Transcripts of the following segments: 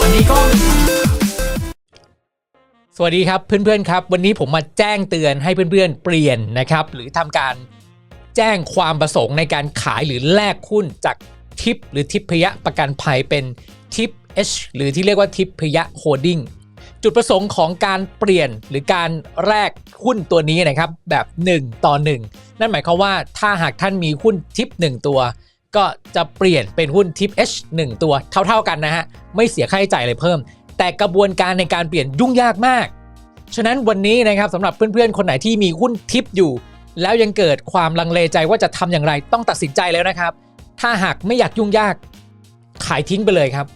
วันนี้ก็สวัสดีครับเพื่อนๆครับ วันนี้ผมมาแจ้งเตือนให้เพื่อนๆเปลี่ยนนะครับ หรือทำการแจ้งความประสงค์ในการขายหรือแลกหุ้นจากทิปหรือทิพยะประกันภัยเป็นทิป H หรือที่เรียกว่าทิพยะโฮดดิ้งจุดประสงค์ของการเปลี่ยนหรือการแลกหุ้นตัวนี้นะครับแบบ 1 ต่อ 1 นั่นหมายความว่าถ้าหากท่านมีหุ้นทิป 1 ตัว ก็จะเปลี่ยนเป็นหุ้นทิป H 1 ตัวเท่าๆกันนะฮะ ไม่เสียค่าใช้จ่ายอะไรเพิ่ม แต่กระบวนการในการเปลี่ยนยุ่งยากมาก ฉะนั้นวันนี้นะครับสำหรับเพื่อนๆ คนไหนที่มีหุ้นทิปอยู่ แล้วยังเกิดความลังเลใจว่าจะทำอย่างไรต้องตัดสินใจแล้วนะครับ ถ้าหากไม่อยากยุ่งยาก ขายทิ้งไปเลยครับ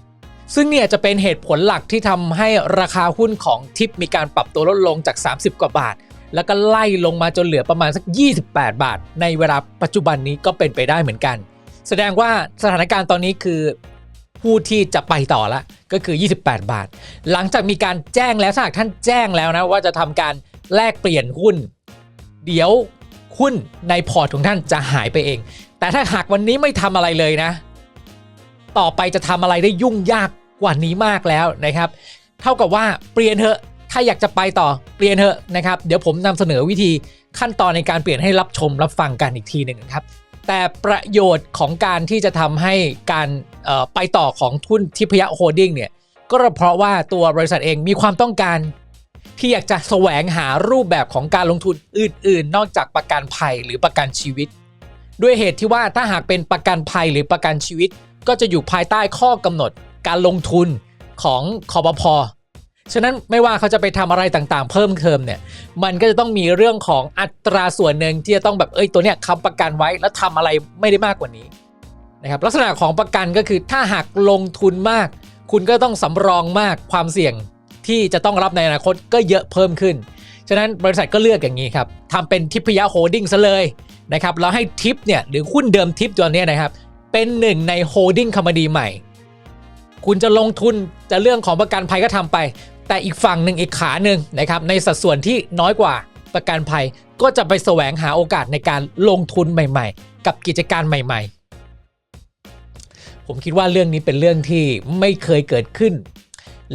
ซึ่งเนี่ยจะเป็นเหตุผลหลักที่ทำให้ราคาหุ้นของทิปมีการปรับตัวลดลงจาก 30 กว่าบาทแล้วก็ไล่ลงมาจนเหลือประมาณสัก 28 บาท ในเวลาปัจจุบันนี้ก็เป็นไปได้เหมือนกัน แสดงว่าสถานการณ์ตอนนี้คือผู้ที่จะไปต่อละก็คือ 28 บาท หลังจากมีการแจ้งแล้วถ้าหากท่านแจ้งแล้วนะว่าจะทำการแลกเปลี่ยนหุ้น เดี๋ยวหุ้นในพอร์ตของท่านจะหายไปเอง แต่ถ้าหากวันนี้ไม่ทำอะไรเลยนะ ต่อไปจะทำอะไรได้ยุ่งยากกว่านี้มากแล้วนะครับ เท่ากับว่าเปลี่ยนเถอะถ้าอยากจะไปต่อเปลี่ยนเถอะนะครับ เดี๋ยวผมนำเสนอวิธีขั้นตอนในการเปลี่ยนให้รับชมรับฟังกันอีกทีหนึ่งนะครับ แต่ประโยชน์ของการที่จะทำให้การไปต่อของทุนทิพยะโฮดดิ้งเนี่ยก็เพราะว่าตัวบริษัทเองมีความต้องการ ที่อยากจะแสวงหารูปแบบของการลงทุนอื่น ๆ นอกจากประกันภัยหรือประกันชีวิต ด้วยเหตุที่ว่าถ้าหากเป็นประกันภัยหรือประกันชีวิต ก็จะอยู่ภายใต้ข้อกำหนดการลงทุนของคอปพ ฉะนั้นไม่ว่าเขาจะไปทำอะไรต่างๆ เพิ่มเติมเนี่ย มันก็จะต้องมีเรื่องของอัตราส่วนหนึ่งที่จะต้องแบบเอ้ยตัวเนี้ยค้ำประกันไว้แล้วทำอะไรไม่ได้มากกว่านี้นะครับลักษณะของประกันก็คือถ้าหากลงทุนมาก คุณก็ต้องสำรองมากความเสี่ยงที่จะต้องรับในอนาคตก็เยอะเพิ่มขึ้น ฉะนั้นบริษัทก็เลือกอย่างนี้ครับทำเป็นทิพยะโฮดดิ้งซะเลยนะครับแล้วให้ทิปเนี่ยหรือหุ้นเดิมทิปตัวเนี้ยนะครับเป็นหนึ่งในโฮดดิ้งคอมพานีใหม่ คุณจะลงทุนจะเรื่องของประกันภัยก็ทำไป แต่อีกฝั่งหนึ่งอีกขาหนึ่งนะครับในสัดส่วนที่น้อยกว่าประกันภัยก็จะไปแสวงหาโอกาสในการลงทุนใหม่ ๆ กับกิจการใหม่ ๆ ผมคิดว่าเรื่องนี้เป็นเรื่องที่ไม่เคยเกิดขึ้น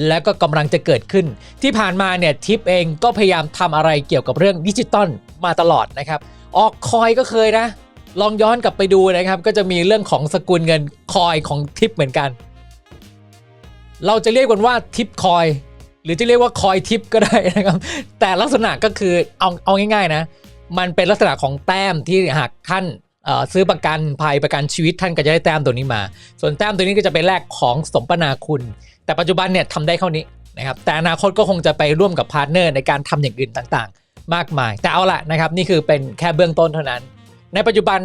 และก็กำลังจะเกิดขึ้น ที่ผ่านมาเนี่ยทิปเองก็พยายามทำอะไรเกี่ยวกับเรื่องดิจิตอลมาตลอดนะครับ ออกคอยก็เคยนะ ลองย้อนกลับไปดูนะครับ ก็จะมีเรื่องของสกุลเงินคอยของทิปเหมือนกัน เราจะเรียกกันว่าทิปคอย หรือจะเรียกว่าคอยทิปก็ได้นะครับ แต่ลักษณะก็คือเอาเอาง่ายๆนะ มันเป็นลักษณะของแต้มที่หากท่านซื้อประกันภัยประกันชีวิตท่านก็จะได้แต้มตัวนี้มา ส่วนแต้มตัวนี้ก็จะไปแลกของสมปนาคุณ แต่ปัจจุบันเนี่ยทำได้เท่านี้นะครับแต่อนาคตก็คงจะไปร่วมกับพาร์ทเนอร์ในการทำอย่างอื่นต่างๆ มากมาย แต่เอาละนะครับนี่คือเป็นแค่เบื้องต้นเท่านั้น ในปัจจุบัน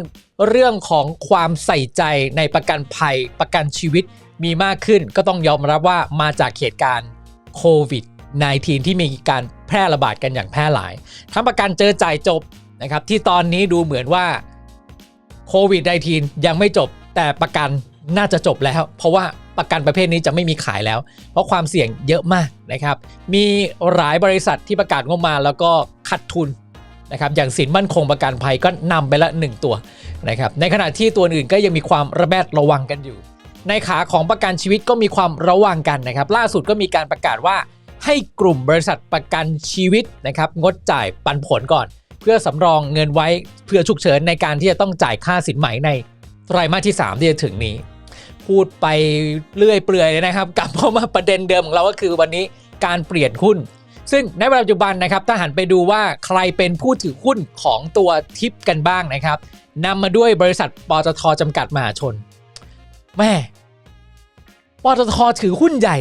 เรื่องของความใส่ใจในประกันภัยประกันชีวิตมีมากขึ้น ก็ต้องยอมรับว่ามาจากเหตุการณ์ โควิด -19 ที่มีการแพร่ระบาดกันอย่างแพร่หลาย ทั้งประกันเจอจ่ายจบนะครับที่ตอนนี้ดูเหมือนว่าโควิด -19 ยังไม่จบแต่ประกันน่าจะจบแล้ว เพราะว่าประกันประเภทนี้จะไม่มีขายแล้ว เพราะความเสี่ยงเยอะมากนะครับ มีหลายบริษัทที่ประกาศงบมาแล้วก็ขาดทุนนะครับอย่างสินมั่นคงประกันภัยก็นำไปละ 1 ตัวนะครับในขณะที่ตัวอื่นก็ยังมีความระแวดระวังกันอยู่ ในขาของประกันชีวิตก็มีความระวังกันนะครับ ล่าสุดก็มีการประกาศว่า ให้กลุ่มบริษัทประกันชีวิตนะครับงดจ่ายปันผลก่อน เพื่อสำรองเงินไว้เพื่อฉุกเฉินในการที่จะต้องจ่ายค่าสินไหมในไตรมาสที่ 3 ที่จะถึงนี้ พูดไปเรื่อยเปื่อยเลยนะครับกลับเข้ามาประเด็นเดิมของเราก็คือวันนี้การเปลี่ยนหุ้น ซึ่งในปัจจุบันนะครับถ้าหันไปดูว่าใครเป็นผู้ถือหุ้นของตัวทิปกันบ้างนะครับนำมาด้วยบริษัทปตทจำกัดมหาชน แม่ปตทถือหุ้นใหญ่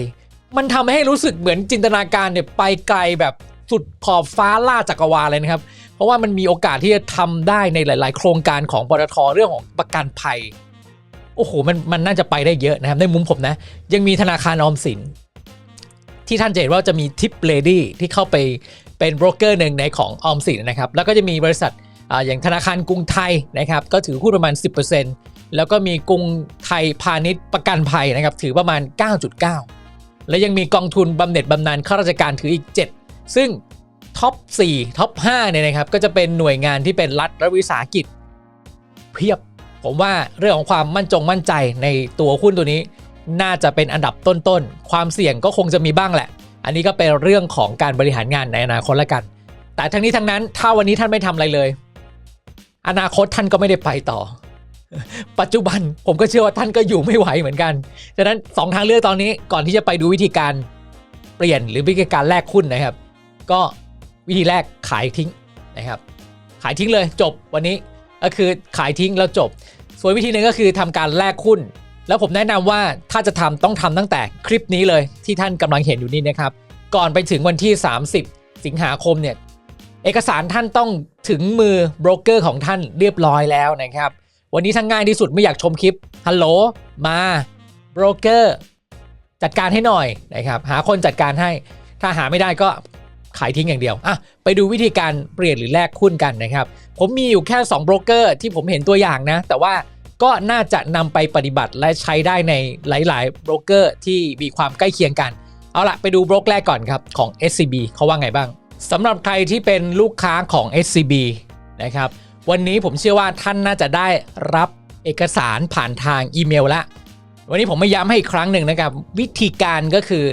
มันทำให้รู้สึกเหมือนจินตนาการเนี่ยไปไกลแบบสุดขอบฟ้าล่าจักรวาลเลยนะครับ เพราะว่ามันมีโอกาสที่จะทำได้ในหลาย ๆ โครงการของปตทเรื่องของประกันภัย โอ้โหมันมันน่าจะไปได้เยอะนะครับในมุมผมนะ ยังมีธนาคารออมสิน ที่ท่านจะเห็นว่าจะมีทิปเลดี้ที่เข้าไปเป็นโบรกเกอร์หนึ่งในของออมสินนะครับ แล้วก็จะมีบริษัทอ่าอย่างธนาคารกรุงไทยนะครับ ก็ถือหุ้นประมาณ 10% แล้วก็มีกรุงไทยพาณิชย์ประกันภัยนะครับถือประมาณ 9.9 และยังมีกองทุนบำเหน็จบำนาญข้าราชการถืออีก 7 ซึ่งท็อป 4 ท็อป 5 เนี่ยนะครับ ก็จะเป็นหน่วยงานที่เป็นรัฐและวิสาหกิจ เพียบผมว่าเรื่องของความมั่นจงมั่นใจในตัวหุ้นตัวนี้ น่าจะเป็นอันดับต้นๆ ความเสี่ยงก็คงจะมีบ้างแหละ อันนี้ก็เป็นเรื่องของการบริหารงานในอนาคตละกัน แต่ทั้งนี้ทั้งนั้นถ้าวันนี้ท่านไม่ทำอะไรเลย อนาคตท่านก็ไม่ได้ไปต่อ ปัจจุบันผมก็เชื่อว่าท่านก็อยู่ไม่ไหวเหมือนกัน ฉะนั้นสองทางเลือกตอนนี้ก่อนที่จะไปดูวิธีการเปลี่ยนหรือวิธีการแลกหุ้นนะครับ ก็วิธีแรกขายทิ้งนะครับ ขายทิ้งเลยจบวันนี้ก็คือขายทิ้งแล้วจบ ส่วนวิธีหนึ่งก็คือทำการแลกหุ้น แล้วผมแนะนำว่าถ้าจะทำต้องทำตั้งแต่คลิปนี้เลยที่ท่านกำลังเห็นอยู่นี่นะครับ ก่อนไปถึงวันที่ 30 สิงหาคมเนี่ยเอกสารท่านต้องถึงมือโบรกเกอร์ของท่านเรียบร้อยแล้วนะครับ วันนี้ทั้งง่ายที่สุดไม่อยากชมคลิปฮัลโหลมาโบรกเกอร์จัดการให้หน่อยนะครับหาคนจัดการให้ถ้าหาไม่ได้ก็ขายทิ้งอย่างเดียวอะไปดูวิธีการเปลี่ยนหรือแลกหุ้นกันนะครับ ผมมีอยู่แค่2โบรกเกอร์ที่ผมเห็นตัวอย่างนะ แต่ว่าก็น่าจะนำไปปฏิบัติและใช้ได้ในหลาย ๆ โบรกเกอร์ที่มีความใกล้เคียงกัน เอาละไปดูโบรกแรกก่อนครับ ของ SCB เขาว่าไงบ้างสำหรับใครที่เป็นลูกค้าของ SCB นะครับ วันนี้ผมเชื่อว่าท่านน่าจะได้รับเอกสารผ่านทางอีเมลแล้ววันนี้ผมไม่ย้ำให้อีกครั้งหนึ่งนะครับ วิธีการก็คือ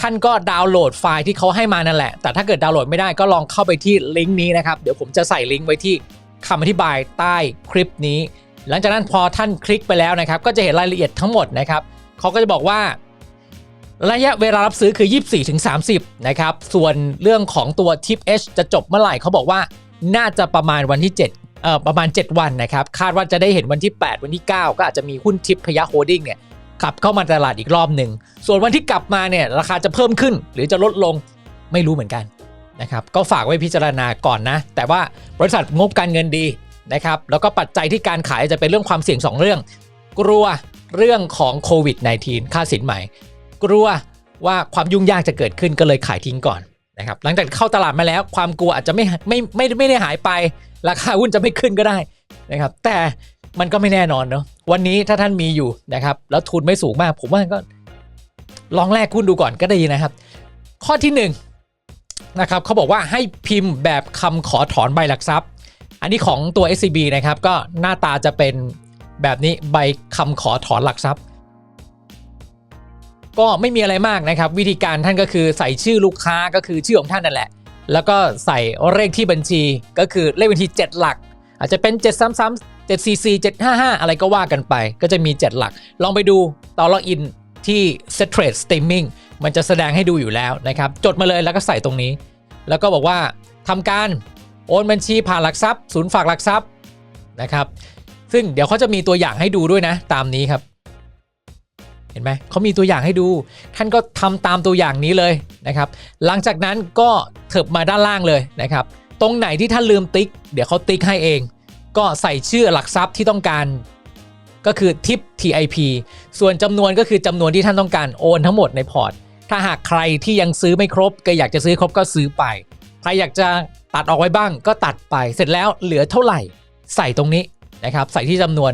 ท่านก็ดาวน์โหลดไฟล์ที่เขาให้มานั่นแหละ แต่ถ้าเกิดดาวน์โหลดไม่ได้ก็ลองเข้าไปที่ลิงก์นี้นะครับ เดี๋ยวผมจะใส่ลิงก์ไว้ที่คำอธิบายใต้คลิปนี้ หลังจากนั้นพอท่านคลิกไปแล้วนะครับ ก็จะเห็นรายละเอียดทั้งหมดนะครับเขาก็จะบอกว่าระยะเวลารับซื้อคือ 24-30นะครับ ส่วนเรื่องของตัว Tip H จะจบเมื่อไหร่เขาบอกว่า น่าจะประมาณวันที่7เอ่อ ประมาณ 7 วันนะครับ คาดว่าจะได้เห็นวันที่ 8 วันที่ 9 ก็อาจจะมีหุ้นทิพพยะโฮดดิ้งเนี่ยกลับเข้ามาตลาดอีกรอบหนึ่ง ส่วนวันที่กลับมาเนี่ยราคาจะเพิ่มขึ้น หรือจะลดลงไม่รู้เหมือนกันนะครับก็ฝากไว้พิจารณาก่อนนะ แต่ว่าบริษัทงบการเงินดีนะครับแล้วก็ปัจจัยที่การขายจะเป็นเรื่องความเสี่ยง 2 เรื่อง กลัวเรื่องของโควิด -19 ค่าสินใหม่ กลัวว่าความยุ่งยากจะเกิดขึ้นก็เลยขายทิ้งก่อนนะครับหลังจากเข้าตลาดมาแล้ว ความกลัวอาจจะไม่ไม่ไม่ไม่ได้หายไป ราคาหุ้นจะไม่ขึ้นก็ได้นะครับ แต่มันก็ไม่แน่นอนเนาะวันนี้ถ้าท่านมีอยู่นะครับ แล้วทุนไม่สูงมาก ผมว่าก็ลองแลกหุ้นดูก่อนก็ได้นะครับ ข้อที่หนึ่งนะครับเขาบอกว่าให้พิมพ์แบบคำขอถอนใบหลักทรัพย์ อันนี้ของตัว SCB นะครับ ก็หน้าตาจะเป็นแบบนี้ใบคำขอถอนหลักทรัพย์ ก็ไม่มีอะไรมากนะครับ วิธีการท่านก็คือใส่ชื่อลูกค้าก็คือชื่อของท่านนั่นแหละ แล้วก็ใส่เลขที่บัญชีก็คือเลขบัญชี 7 หลัก อาจจะเป็น 733 744 755 อะไรก็ว่ากันไป ก็จะมี 7 หลัก ลองไปดูตอนล็อกอินที่ Set Trade Streaming มันจะแสดงให้ดูอยู่แล้วนะครับ จดมาเลยแล้วก็ใส่ตรงนี้ แล้วก็บอกว่าทำการโอนบัญชีผ่านหลักทรัพย์ ศูนย์ฝากหลักทรัพย์นะครับ ซึ่งเดี๋ยวเขาจะมีตัวอย่างให้ดูด้วยนะ ตามนี้ครับ เห็นไหมเขามีตัวอย่างให้ดู ท่านก็ทำตามตัวอย่างนี้เลยนะครับ หลังจากนั้นก็ ถิบมาด้านล่างเลยนะครับ ตรงไหนที่ท่านลืมติ๊ก เดี๋ยวเขาติ๊กให้เอง ก็ใส่ชื่อหลักทรัพย์ที่ต้องการ ก็คือทิป TIP ส่วนจำนวนก็คือจำนวนที่ท่านต้องการโอนทั้งหมดในพอร์ต ถ้าหากใครที่ยังซื้อไม่ครบ ก็อยากจะซื้อครบก็ซื้อไป ใครอยากจะตัดออกไว้บ้างก็ตัดไป เสร็จแล้วเหลือเท่าไหร่ใส่ตรงนี้นะครับ ใส่ที่จำนวน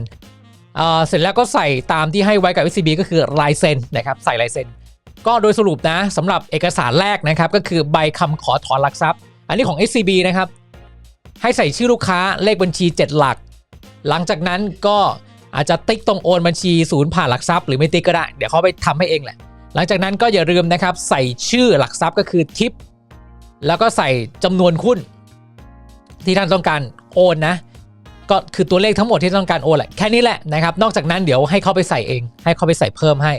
เเสร็จแล้วก็ใส่ตามที่ให้ไว้กับ SCB ก็คือลายเซ็นนะครับ ใส่ลายเซ็น ก็โดยสรุปนะสำหรับเอกสารแรกนะครับก็คือใบคำขอถอนหลักทรัพย์ อันนี้ของ SCB นะครับ ให้ใส่ชื่อลูกค้าเลขบัญชี 7 หลัก หลังจากนั้นก็อาจจะติ๊กตรงโอนบัญชีศูนย์ผ่านหลักทรัพย์หรือไม่ติ๊กก็ได้ เดี๋ยวเขาไปทำให้เองแหละ หลังจากนั้นก็อย่าลืมนะครับใส่ชื่อหลักทรัพย์ก็คือทิป แล้วก็ใส่จำนวนหุ้นที่ท่านต้องการโอนนะ ก็คือตัวเลขทั้งหมดที่ต้องการโอนแหละแค่นี้แหละนะครับ นอกจากนั้นเดี๋ยวให้เขาไปใส่เอง ให้เขาไปใส่เพิ่มให้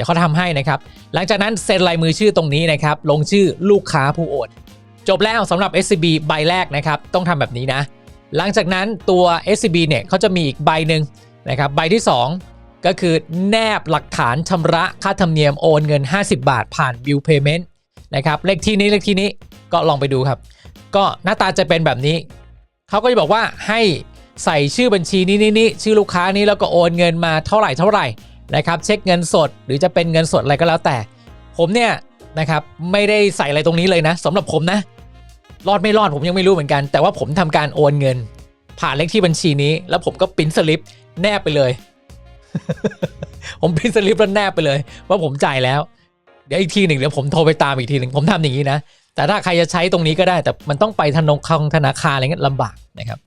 ดี๋ยวเขาทำให้นะครับ หลังจากนั้นเซ็นลายมือชื่อตรงนี้นะครับ ลงชื่อลูกค้าผู้โอนจบแล้วสำหรับ SCB ใบแรกนะครับ ต้องทำแบบนี้นะ หลังจากนั้นตัว SCB เนี่ยเขาจะมีอีกใบหนึ่งนะครับใบที่ 2 ก็คือแนบหลักฐานชำระค่าธรรมเนียมโอนเงิน 50 บาทผ่าน Bill Payment นะครับเลขที่นี้เลขที่นี้ก็ลองไปดูครับ ก็หน้าตาจะเป็นแบบนี้ เขาก็จะบอกว่าให้ใส่ชื่อบัญชีนี้นี้นี้ชื่อลูกค้านี้แล้วก็โอนเงินมาเท่าไหร่เท่าไหร่ นะครับเช็คเงินสดหรือจะเป็นเงินสดอะไรก็แล้วแต่ ผมเนี่ยนะครับไม่ได้ใส่อะไรตรงนี้เลยนะสำหรับผมนะ รอดไม่รอดผมยังไม่รู้เหมือนกัน แต่ว่าผมทำการโอนเงิน ผ่านเลขที่บัญชีนี้ แล้วผมก็ปิ้นสลิปแนบไปเลย ผมปิ้นสลิปแล้วแนบไปเลย ว่าผมจ่ายแล้ว เดี๋ยวอีกทีหนึ่งเดี๋ยวผมโทรไปตามอีกทีหนึ่งผมทำอย่างนี้นะแต่ถ้าใครจะใช้ตรงนี้ก็ได้ แต่มันต้องไปธนงคงธนาคารอะไรเงี้ยลำบากนะครับ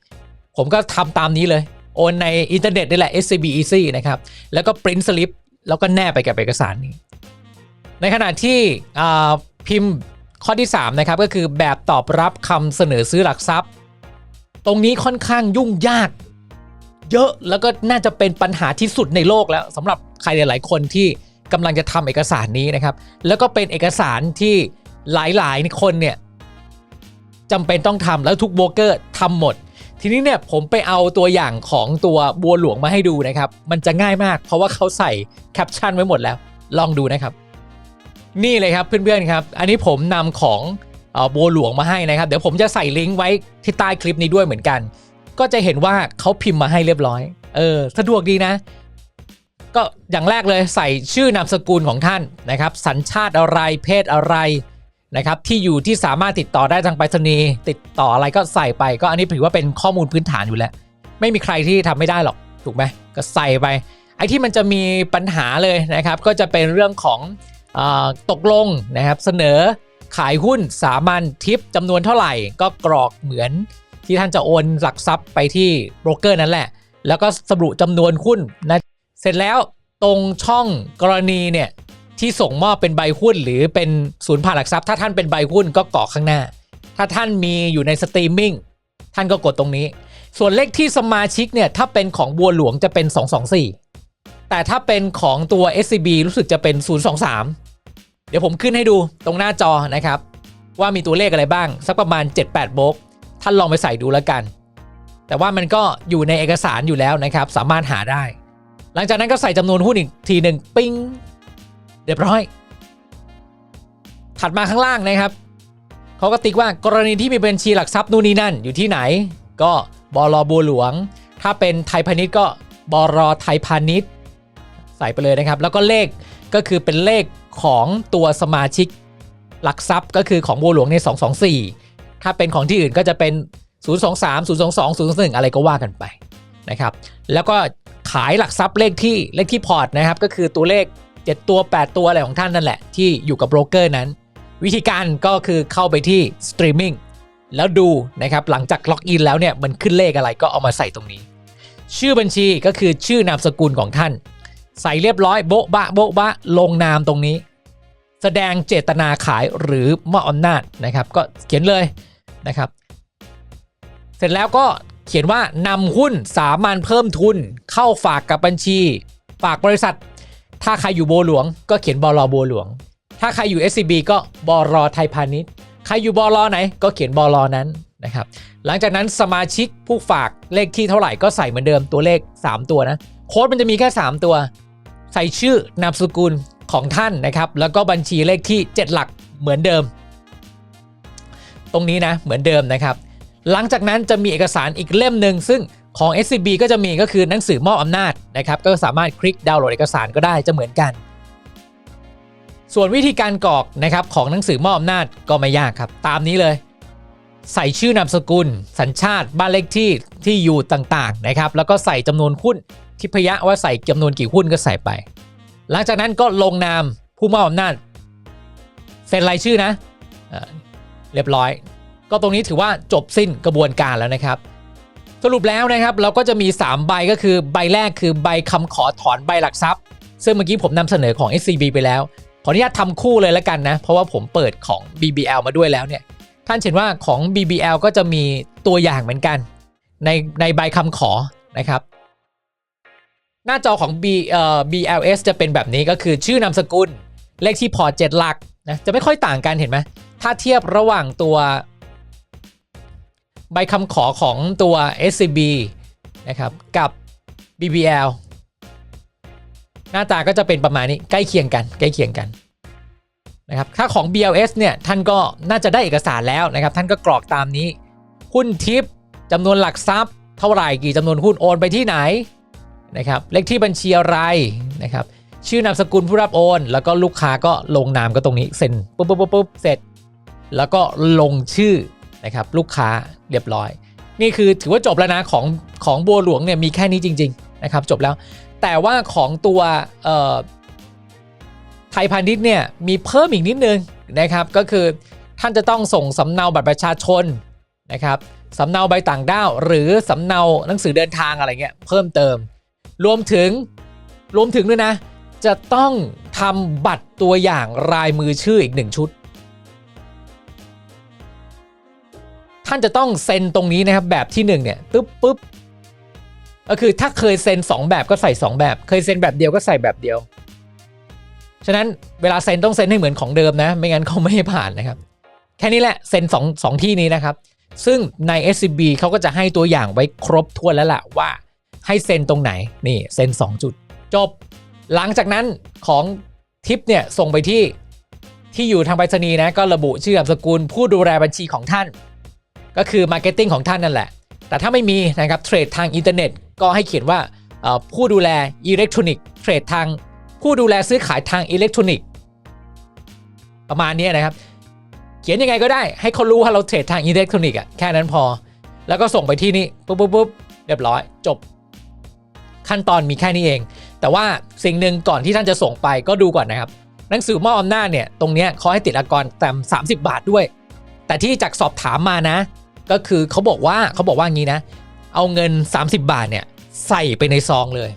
ผมก็ทำตามนี้เลย โอนในอินเทอร์เน็ตนี่แหละ SCB Easy นะครับ แล้วก็ปริ้นสลิปแล้วก็แนบไปกับเอกสารนี้ ในขณะที่พิมพ์ข้อที่ 3 นะครับ ก็คือแบบตอบรับคำเสนอซื้อหลักทรัพย์ ตรงนี้ค่อนข้างยุ่งยาก เยอะแล้วก็น่าจะเป็นปัญหาที่สุดในโลกแล้วสำหรับใครหลาย ๆ คนที่กำลังจะทำเอกสารนี้นะครับ แล้วก็เป็นเอกสารที่หลาย ๆ คนเนี่ยจำเป็นต้องทำแล้วทุกโบรกเกอร์ทำหมด ทีนี้เนี่ยผมไปเอาตัวอย่างของตัวบัวหลวงมาให้ดูนะครับ มันจะง่ายมาก เพราะว่าเขาใส่แคปชั่นไว้หมดแล้ว ลองดูนะครับ นี่เลยครับเพื่อนๆครับ อันนี้ผมนำของบัวหลวงมาให้นะครับ เดี๋ยวผมจะใส่ลิงก์ไว้ที่ใต้คลิปนี้ด้วยเหมือนกัน ก็จะเห็นว่าเขาพิมพ์มาให้เรียบร้อย เออ สะดวกดีนะ ก็อย่างแรกเลยใส่ชื่อนามสกุลของท่านนะครับ สัญชาติอะไรเพศอะไร นะครับที่อยู่ที่สามารถติดต่อได้ทางไปรษณีย์ติดต่ออะไรก็ใส่ไป ก็อันนี้ถือว่าเป็นข้อมูลพื้นฐานอยู่แล้ว ไม่มีใครที่ทำไม่ได้หรอกถูกไหมก็ใส่ไป ไอ้ที่มันจะมีปัญหาเลยนะครับ ก็จะเป็นเรื่องของอตกลงนะครับเสนอขายหุ้นสามัญทิปจำนวนเท่าไหร่ ก็กรอกเหมือนที่ท่านจะโอนหลักทรัพย์ไปที่โบรกเกอร์นั่นแหละ แล้วก็สรุปจำนวนหุ้นนะเสร็จแล้วตรงช่องกรณีเนี่ย ที่ส่งมอบเป็นใบหุ้น หรือเป็นศูนย์ผ่านหลักทรัพย์ ถ้าท่านเป็นใบหุ้นก็กรอกข้างหน้า ถ้าท่านมีอยู่ในสตรีมมิ่งท่านก็กดตรงนี้ ส่วนเลขที่สมาชิกเนี่ยถ้าเป็นของบัวหลวงจะเป็น 224 แต่ถ้าเป็นของตัว SCB รู้สึกจะเป็น 023 เดี๋ยวผมขึ้นให้ดูตรงหน้าจอนะครับ ว่ามีตัวเลขอะไรบ้าง สักประมาณ 7-8โบกท่านลองไปใส่ดูแล้วกัน แต่ว่ามันก็อยู่ในเอกสารอยู่แล้วนะครับ สามารถหาได้ หลังจากนั้นก็ใส่จำนวนหุ้นอีกทีหนึ่งปิ้ง เรียบร้อย ถัดมาข้างล่างนะครับเขาก็ติ๊กว่ากรณีที่มีบัญชีหลักทรัพย์นู่นนี่นั่นอยู่ที่ไหน ก็บลบัวหลวง ถ้าเป็นไทยพาณิชย์ก็บรไทยพาณิชย์ ใส่ไปเลยนะครับ แล้วก็เลขก็คือเป็นเลขของตัวสมาชิกหลักทรัพย์ก็คือของบัวหลวงใน 224 ถ้าเป็นของที่อื่นก็จะเป็น 023 022 021 อะไรก็ว่ากันไปนะครับ แล้วก็ขายหลักทรัพย์เลขที่เลขที่พอร์ตนะครับ ก็คือตัวเลข 7 ตัว 8 ตัวอะไรของท่านนั่นแหละ ที่อยู่กับโบรกเกอร์นั้น วิธีการก็คือเข้าไปที่สตรีมมิ่งแล้วดูนะครับหลังจากล็อกอินแล้วเนี่ยมันขึ้นเลขอะไรก็เอามาใส่ตรงนี้ ชื่อบัญชีก็คือชื่อนามสกุลของท่าน ใส่เรียบร้อยโบ๊ะบะโบ๊ะบะลงนามตรงนี้ แสดงเจตนาขายหรือมอบอำนาจนะครับ ก็เขียนเลยนะครับ เสร็จแล้วก็เขียนว่านำหุ้นสามัญเพิ่มทุน เข้าฝากกับบัญชี ฝากบริษัท ถ้าใครอยู่โบวหลวงก็เขียนบลบัวหลวง ถ้าใครอยู่ SCB ก็บรไทยพาณิชย์ ใครอยู่บลไหนก็เขียนบลนั้นนะครับ หลังจากนั้นสมาชิกผู้ฝากเลขที่เท่าไหร่ก็ใส่เหมือนเดิมตัวเลข 3 ตัวนะ โค้ดมันจะมีแค่ 3 ตัว ใส่ชื่อนามสกุลของท่านนะครับ แล้วก็บัญชีเลขที่ 7 หลักเหมือนเดิม ตรงนี้นะเหมือนเดิมนะครับ หลังจากนั้นจะมีเอกสารอีกเล่มหนึ่งซึ่ง ของ SCB ก็จะมีก็คือหนังสือมอบอำนาจนะครับก็สามารถคลิกดาวน์โหลดเอกสารก็ได้จะเหมือนกัน ส่วนวิธีการกรอกนะครับของหนังสือมอบอำนาจก็ไม่ยากครับ ตามนี้เลย ใส่ชื่อนามสกุล สัญชาติ บ้านเลขที่ที่อยู่ต่างๆนะครับแล้วก็ใส่จำนวนหุ้นทิพยะว่าใส่จำนวนกี่หุ้นก็ใส่ไป หลังจากนั้นก็ลงนามผู้มอบอำนาจเซ็นรายชื่อนะเอเรียบร้อย ก็ตรงนี้ถือว่าจบสิ้นกระบวนการแล้วนะครับ สรุปแล้วนะครับเราก็จะมี 3 ใบก็คือใบแรกคือใบคำขอถอนใบหลักทรัพย์ ซึ่งเมื่อกี้ผมนำเสนอของ SCB ไปแล้ว ขออนุญาตทำคู่เลยแล้วกันนะ เพราะว่าผมเปิดของ BBL มาด้วยแล้วเนี่ยท่านเห็นว่าของ BBL ก็จะมีตัวอย่างเหมือนกัน ในในใบคำขอนะครับ หน้าจอของ B เอ่อ BLS จะเป็นแบบนี้ก็คือชื่อนามสกุลเลขที่พอร์ต7หลักนะจะไม่ค่อยต่างกันเห็นไหมถ้าเทียบระหว่างตัว ใบคำขอของตัว SCB นะครับกับ BBL หน้าตาก็จะเป็นประมาณนี้ใกล้เคียงกันใกล้เคียงกันนะครับถ้าของ BLS เนี่ยท่านก็น่าจะได้เอกสารแล้วนะครับ ท่านก็กรอกตามนี้ หุ้นทิปจำนวนหลักทรัพย์ เท่าไหร่กี่จำนวนหุ้นโอนไปที่ไหนนะครับเลขที่บัญชีอะไรนะครับชื่อนามสกุลผู้รับโอน แล้วก็ลูกค้าก็ลงนามก็ตรงนี้เซ็นปุ๊บปุ๊บปุ๊บปุ๊บเสร็จ แล้วก็ลงชื่อนะครับลูกค้า เรียบร้อย นี่คือถือว่าจบแล้วนะของของบัวหลวงเนี่ยมีแค่นี้จริง ๆ นะครับ จบแล้ว แต่ว่าของตัวไทยพาณิชย์เนี่ยมีเพิ่มอีกนิดนึงนะครับก็คือท่านจะต้องส่งสำเนาบัตรประชาชนนะครับสำเนาใบต่างด้าว หรือสำเนาหนังสือเดินทางอะไรเงี้ยเพิ่มเติม รวมถึงรวมถึงด้วยนะ จะต้องทำบัตรตัวอย่างรายมือชื่ออีกหนึ่งชุด ท่านจะต้องเซ็นตรงนี้นะครับแบบที่หนึ่งเนี่ยปึ๊บปึ๊บก็คือถ้าเคยเซ็นสองแบบก็ใส่สองแบบ เคยเซ็นแบบเดียวก็ใส่แบบเดียว ฉะนั้นเวลาเซ็นต้องเซ็นให้เหมือนของเดิมนะ ไม่งั้นเขาไม่ให้ผ่านนะครับ แค่นี้แหละเซ็นสองสองที่นี้นะครับ ซึ่งใน SCB เขาก็จะให้ตัวอย่างไว้ครบถ้วนแล้วล่ะว่า ให้เซ็นตรงไหนนี่เซ็น2 จุด จบ หลังจากนั้นของทิปเนี่ยส่งไปที่ที่อยู่ทางไปรษณีย์นะก็ระบุชื่อนามสกุลผู้ดูแลบัญชีของท่าน ก็คือมาร์เก็ตติ้งของท่านนั่นแหละ แต่ถ้าไม่มีนะครับเทรดทางอินเทอร์เน็ตก็ให้เขียนว่าผู้ดูแลอิเล็กทรอนิกส์เทรดทางผู้ดูแลซื้อขายทางอิเล็กทรอนิกส์ประมาณนี้นะครับ เขียนยังไงก็ได้ให้เขารู้ว่าเราเทรดทางอิเล็กทรอนิกส์อะแค่นั้นพอ แล้วก็ส่งไปที่นี่ปุ๊บปุ๊บปุ๊บเรียบร้อยจบ ขั้นตอนมีแค่นี้เอง แต่ว่าสิ่งหนึ่งก่อนที่ท่านจะส่งไปก็ดูก่อนนะครับ หนังสือมอบอำนาจเนี่ยตรงนี้เขาให้ติดอากรแต่30 บาทด้วย แต่ที่จากสอบถามมานะ ก็คือเขาบอกว่าเขาบอกว่างี้นะ เอาเงิน 30 บาทเนี่ยใส่ไปในซองเลย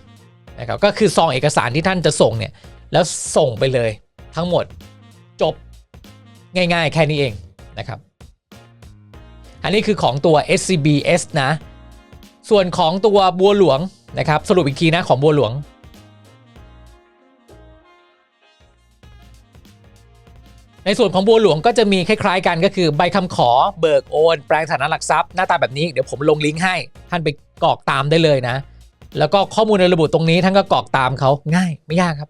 นะครับก็คือซองเอกสารที่ท่านจะส่งเนี่ยแล้วส่งไปเลยทั้งหมดจบง่ายๆ แค่นี้เองนะครับ อันนี้คือของตัว SCBS นะ ส่วนของตัวบัวหลวงนะครับ สรุปอีกทีนะของบัวหลวง ในส่วนของบัวหลวงก็จะมีคล้ายๆกันก็คือใบคำขอเบิกโอน แปลงฐานะหลักทรัพย์หน้าตาแบบนี้เดี๋ยวผมลงลิงก์ให้ท่านไปกรอกตามได้เลยนะ แล้วก็ข้อมูลในระบุตรงนี้ท่านก็กรอกตามเขาง่ายไม่ยากครับ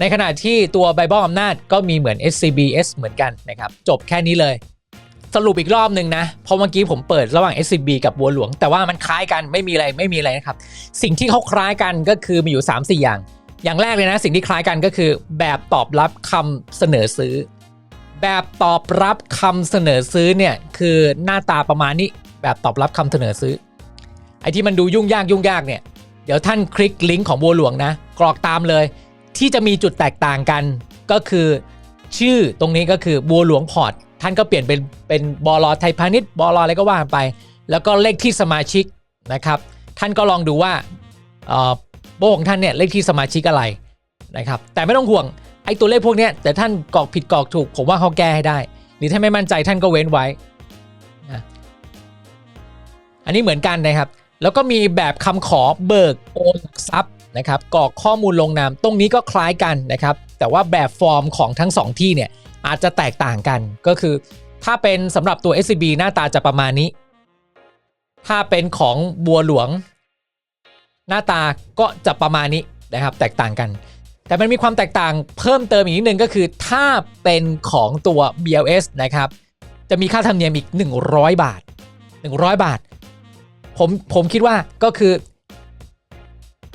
ในขณะที่ตัวใบบ้ออำนาจก็มีเหมือน SCBS เหมือนกันนะครับจบแค่นี้เลย สรุปอีกรอบหนึ่งนะเพราะเมื่อกี้ผมเปิดระหว่าง SCB กับบัวหลวง แต่ว่ามันคล้ายกันไม่มีอะไรไม่มีอะไรนะครับสิ่งที่เขาคล้ายกันก็คือมีอยู่ 3 4 อย่าง อย่างแรกเลยนะ สิ่งที่คล้ายกันก็คือแบบตอบรับคำเสนอซื้อ แบบตอบรับคำเสนอซื้อเนี่ยคือหน้าตาประมาณนี้แบบตอบรับคำเสนอซื้อ ไอ้ที่มันดูยุ่งยากยุ่งยากเนี่ยเดี๋ยวท่านคลิกลิงก์ของบัวหลวงนะ กรอกตามเลย ที่จะมีจุดแตกต่างกัน ก็คือชื่อตรงนี้ก็คือบัวหลวงพอร์ตท่านก็เปลี่ยนเป็นเป็นบลไทยพาณิชย์บลอะไรก็ว่าไป แล้วก็เลขที่สมาชิกนะครับ ท่านก็ลองดูว่าเออโบของท่านเนี่ยเลขที่สมาชิกอะไรนะครับ แต่ไม่ต้องห่วง ไอ้ตัวเลขพวกเนี้ยแต่ท่านกรอกผิดกรอกถูก ผมว่าเขาแก้ให้ได้ หรือถ้าไม่มั่นใจท่านก็เว้นไว้นะอันนี้เหมือนกันนะครับ แล้วก็มีแบบคำขอเบิกโอนหลักทรัพย์นะครับกรอกข้อมูลลงนามตรงนี้ก็คล้ายกันนะครับ แต่ว่าแบบฟอร์มของทั้งสองที่เนี่ยอาจจะแตกต่างกันก็คือ ถ้าเป็นสำหรับตัว SCB หน้าตาจะประมาณนี้ ถ้าเป็นของบัวหลวง หน้าตาก็จะประมาณนี้นะครับ แตกต่างกัน แต่มันมีความแตกต่างเพิ่มเติมอีกนิดนึงก็คือถ้าเป็นของตัว BLS นะครับ จะมีค่าธรรมเนียมอีก 100 บาท 100 บาท ผมผมคิดว่าก็คือ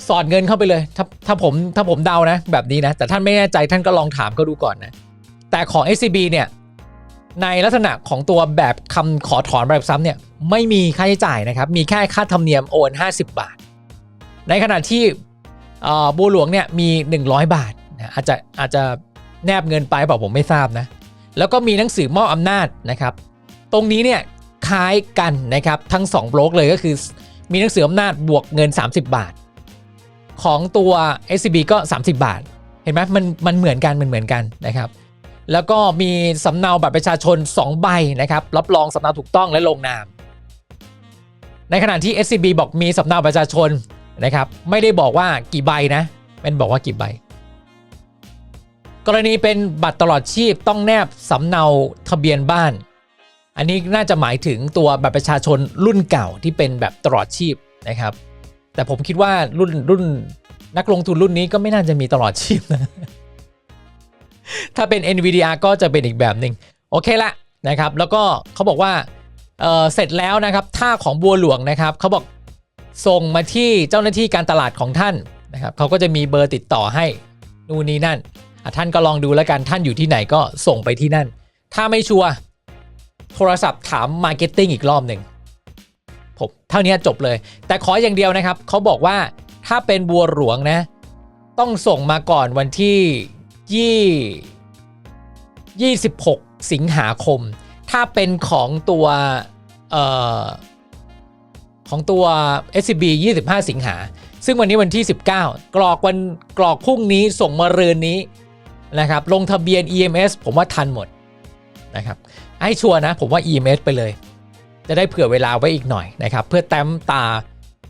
สอดเงินเข้าไปเลย ถ้าถ้าผมถ้าผมเดานะ แบบนี้นะ แต่ท่านไม่แน่ใจท่านก็ลองถามเขาดูก่อนนะ แต่ของ SCB เนี่ยในลักษณะของตัวแบบคำขอถอนแบบซ้ำเนี่ยไม่มีค่าใช้จ่ายนะครับ มีแค่ค่าธรรมเนียมโอน 50 บาท ในขณะที่ บัวหลวงเนี่ยมี 100 บาทนะอาจจะอาจจะแนบเงินไปเปล่าผมไม่ทราบนะ แล้วก็มีหนังสือมอบอำนาจนะครับ ตรงนี้เนี่ยคล้ายกันนะครับทั้ง2บล็อกเลยก็คือมีหนังสืออำนาจบวกเงิน 30 บาท ของตัว SCB ก็ 30 บาท เห็นไหมมันมันเหมือนกันมันเหมือนกันนะครับแล้วก็มีสำเนาบัตรประชาชน 2 ใบนะครับรับรองสำเนาถูกต้องและลงนาม ในขณะที่ SCB บอกมีสำเนาประชาชน นะครับ ไม่ได้บอกว่ากี่ใบนะเป็นบอกว่ากี่ใบ กรณีเป็นบัตรตลอดชีพต้องแนบสำเนาทะเบียนบ้าน อันนี้น่าจะหมายถึงตัวบัตรประชาชนรุ่นเก่าที่เป็นแบบตลอดชีพนะครับ แต่ผมคิดว่ารุ่นรุ่นนักลงทุนรุ่นนี้ก็ไม่น่าจะมีตลอดชีพนะถ้าเป็น NVDR ก็จะเป็นอีกแบบหนึ่งโอเคละนะครับ แล้วก็เขาบอกว่าเเสร็จแล้วนะครับท่าของบัวหลวงนะครับเขาบอก ส่งมาที่เจ้าหน้าที่การตลาดของท่านนะครับเขาก็จะมีเบอร์ติดต่อให้นู่นนี่นั่นท่านก็ลองดูแล้วกันท่านอยู่ที่ไหนก็ส่งไปที่นั่น ถ้าไม่ชัวร์โทรศัพท์ถามมาร์เก็ตติ้งอีกรอบหนึ่งผมเท่านี้จบเลย แต่ขออย่างเดียวนะครับ เขาบอกว่าถ้าเป็นบัวหลวงนะ ต้องส่งมาก่อนวันที่ยี่ 26 สิงหาคม ถ้าเป็นของตัวเอ่อ ของตัว SCB 25 สิงหา ซึ่งวันนี้วันที่ 19 กรอกวันกรอกพรุ่งนี้ส่งมาเรือนนี้นะครับ ลงทะเบียน EMS ผมว่าทันหมดนะครับให้ชัวร์นะ ผมว่า EMS ไปเลย จะได้เผื่อเวลาไว้อีกหน่อยนะครับ เพื่อแต้มตา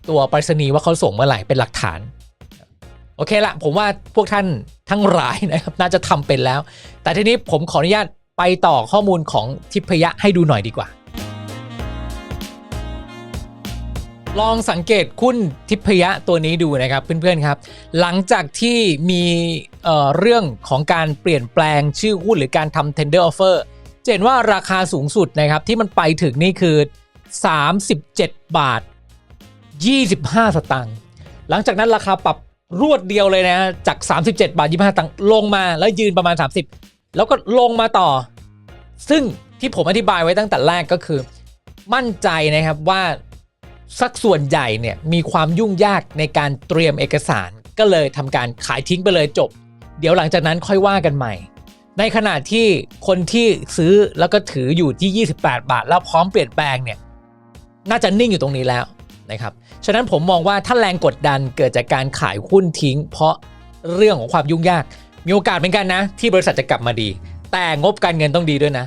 ตัวไปรษณีย์ว่าเขาส่งเมื่อไหร่เป็นหลักฐาน โอเคละผมว่าพวกท่านทั้งหลายนะครับน่าจะทำเป็นแล้ว แต่ทีนี้ผมขออนุญาตไปต่อข้อมูลของทิพยะให้ดูหน่อยดีกว่า ลองสังเกตคุณทิพยะตัวนี้ดูนะครับเพื่อนๆครับ หลังจากที่มีเเรื่องของการเปลี่ยนแปลงชื่อหุ้นหรือการทำ tender offer จะเห็นว่าราคาสูงสุดนะครับที่มันไปถึงนี่คือ 37 บาท 25 สตางค์หลังจากนั้นราคาปรับรวดเดียวเลยนะจาก 37 บาท 25สตางค์ลงมาแล้วยืนประมาณ 30 แล้วก็ลงมาต่อ ซึ่งที่ผมอธิบายไว้ตั้งแต่แรกก็คือ มั่นใจนะครับว่า สักส่วนใหญ่เนี่ยมีความยุ่งยากในการเตรียมเอกสาร ก็เลยทำการขายทิ้งไปเลยจบ เดี๋ยวหลังจากนั้นค่อยว่ากันใหม่ ในขณะที่คนที่ซื้อแล้วก็ถืออยู่ที่ 28 บาท แล้วพร้อมเปลี่ยนแปลงเนี่ยน่าจะนิ่งอยู่ตรงนี้แล้วนะครับฉะนั้นผมมองว่าถ้าแรงกดดันเกิดจากการขายหุ้นทิ้ง เพราะเรื่องของความยุ่งยาก มีโอกาสเหมือนกันนะ ที่บริษัทจะกลับมาดี แต่งบการเงินต้องดีด้วยนะ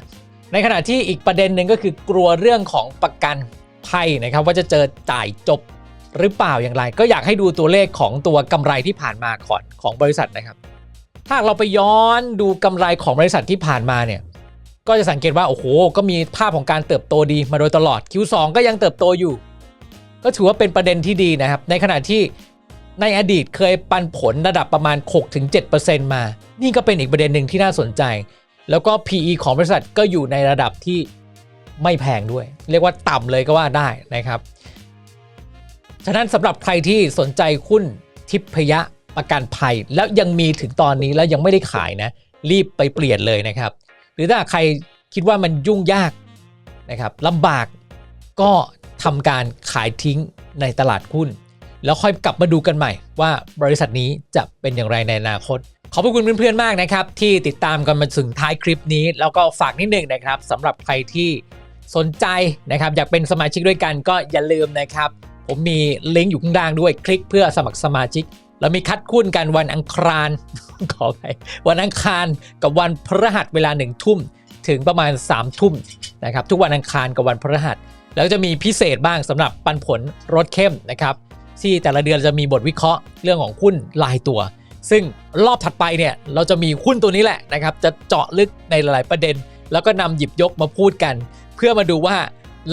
ในขณะที่อีกประเด็นหนึ่งก็คือกลัวเรื่องของประกัน ภัยนะครับว่าจะเจอจ่ายจบหรือเปล่าอย่างไร ก็อยากให้ดูตัวเลขของตัวกำไรที่ผ่านมาก่อนของบริษัทนะครับ ถ้าเราไปย้อนดูกำไรของบริษัทที่ผ่านมาเนี่ยก็จะสังเกตว่าโอ้โหก็มีภาพของการเติบโตดีมาโดยตลอด Q2 ก็ยังเติบโตอยู่ ก็ถือว่าเป็นประเด็นที่ดีนะครับ ในขณะที่ในอดีตเคยปันผลระดับประมาณ 6-7%มา นี่ก็เป็นอีกประเด็นหนึ่งที่น่าสนใจ แล้วก็ PE ของบริษัทก็อยู่ในระดับที่ ไม่แพงด้วย เรียกว่าต่ำเลยก็ว่าได้นะครับ ฉะนั้นสำหรับใครที่สนใจหุ้นทิพยะประกันภัย แล้วยังมีถึงตอนนี้แล้วยังไม่ได้ขายนะ รีบไปเปลี่ยนเลยนะครับ หรือถ้าใครคิดว่ามันยุ่งยากนะครับลำบากก็ทำการขายทิ้งในตลาดหุ้น แล้วค่อยกลับมาดูกันใหม่ ว่าบริษัทนี้จะเป็นอย่างไรในอนาคต ขอบคุณเพื่อนๆมากนะครับ ที่ติดตามกันมาถึงท้ายคลิปนี้ แล้วก็ฝากนิดหนึ่งนะครับสำหรับใครที่ สนใจนะครับอยากเป็นสมาชิกด้วยกันก็อย่าลืมนะครับ ผมมีลิงก์อยู่ข้างล่างด้วยคลิกเพื่อสมัครสมาชิกแล้วมีคัดคุ้นกันวันอังคาร ขอไปวันอังคารกับวันพฤหัสเวลาหนึ่งทุ่ม ถึงประมาณ3ามทุ่มนะครับ ทุกวันอังคารกับวันพฤหัส แล้วจะมีพิเศษบ้างสำหรับปันผลรถเข้มนะครับ ที่แต่ละเดือนจะมีบทวิเคราะห์เรื่องของหุ้นรายตัว ซึ่งรอบถัดไปเนี่ยเราจะมีหุ้นตัวนี้แหละนะครับ จะเจาะลึกในหลาย ๆ ประเด็น แล้วก็นำหยิบยกมาพูดกัน พื่อมาดูว่า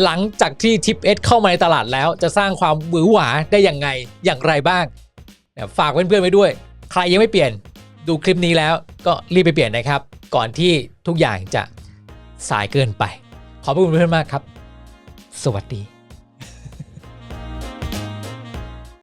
หลังจากที่ทิปเอสเข้ามาในตลาดแล้วจะสร้างความหวือหวาได้อย่างไงอย่างไรบ้าง ฝากเพื่อนๆไว้ด้วย ใครยังไม่เปลี่ยนดูคลิปนี้แล้วก็รีบไปเปลี่ยนนะครับ ก่อนที่ทุกอย่างจะสายเกินไป ขอบคุณเพื่อนมากครับ สวัสดี